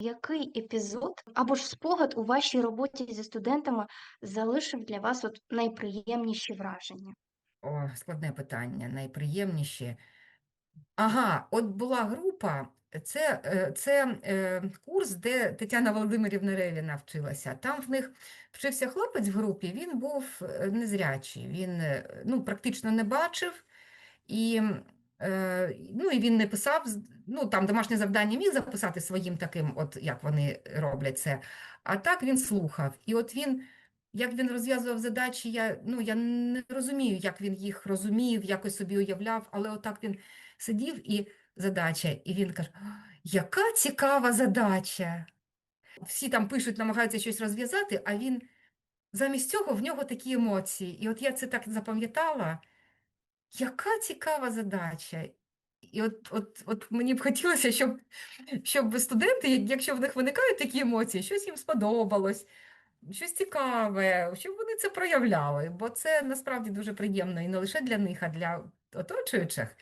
Який епізод або ж спогад у вашій роботі зі студентами залишив для вас от найприємніші враження? О, складне питання, найприємніші. Ага, от була група, це, е, це е, курс, де Тетяна Володимирівна Ревіна вчилася. Там в них вчився хлопець в групі, він був е, незрячий, він е, ну, практично не бачив, і, ну, і він не писав, ну, там домашнє завдання міг записати своїм таким, от як вони роблять це, а так він слухав. І от він, як він розв'язував задачі, я, ну, я не розумію, як він їх розумів, якось собі уявляв, але отак він сидів і задача, і він каже: яка цікава задача. Всі там пишуть, намагаються щось розв'язати, а він замість цього в нього такі емоції. І от я це так запам'ятала. Яка цікава задача. І от, от, от мені б хотілося, щоб, щоб студенти, якщо в них виникають такі емоції, щось їм сподобалось, щось цікаве, щоб вони це проявляли, бо це насправді дуже приємно і не лише для них, а для оточуючих.